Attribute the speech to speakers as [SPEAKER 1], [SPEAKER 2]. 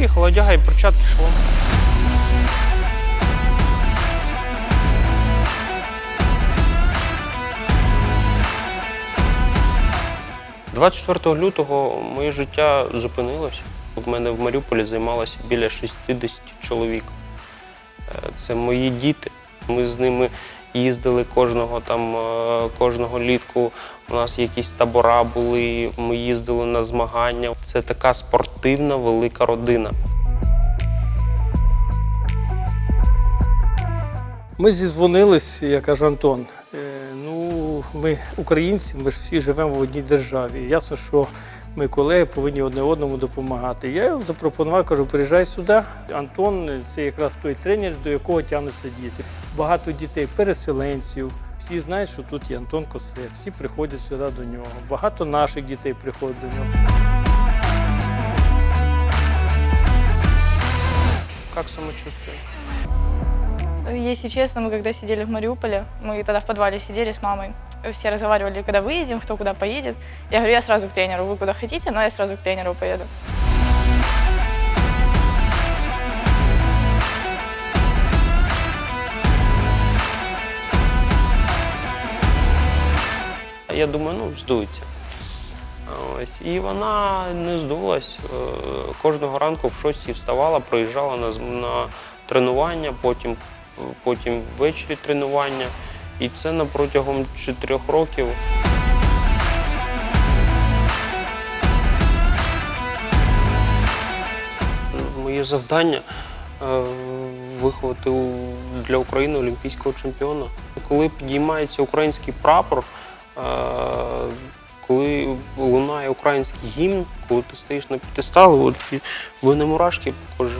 [SPEAKER 1] Поїхали, одягай перчатки, шолом. – 24 лютого моє життя зупинилось. У мене в Маріуполі займалося біля 60 чоловік. Е, Це мої діти. Ми з ними їздили кожного там, е, кожного літку. У нас якісь табора були. Ми їздили на змагання. Це така спортивна велика родина.
[SPEAKER 2] Ми зізвонились, я кажу, Антон. Ми українці, ми ж всі живемо в одній державі. Ясно, що ми колеги повинні одне одному допомагати. Я йому запропонував, кажу, приїжджай сюди. Антон це якраз той тренер, до якого тягнуться діти. Багато дітей, переселенців. Всі знають, що тут є Антон Косе, всі приходять сюди до нього. Багато наших дітей приходять до нього.
[SPEAKER 1] Як самочувствие?
[SPEAKER 3] Если честно, мы когда сидели в Мариуполе, мы тогда в подвале сидели с мамой, все разговаривали, когда выедем, кто куда поедет. Я говорю, я сразу к тренеру, вы куда хотите, но я сразу к тренеру поеду.
[SPEAKER 1] Я думаю, ну, здується. Ось. І вона не здулась. Е, Кожного ранку в 6 вставала, приїжджала на, на тренування, потім, потім ввечері тренування. І це на протягом 4 років. Моє завдання е, виховати для України олімпійського чемпіона. Коли підіймається український прапор, е, коли лунає український гімн, коли ти стоїш на і в мене мурашки по кожі.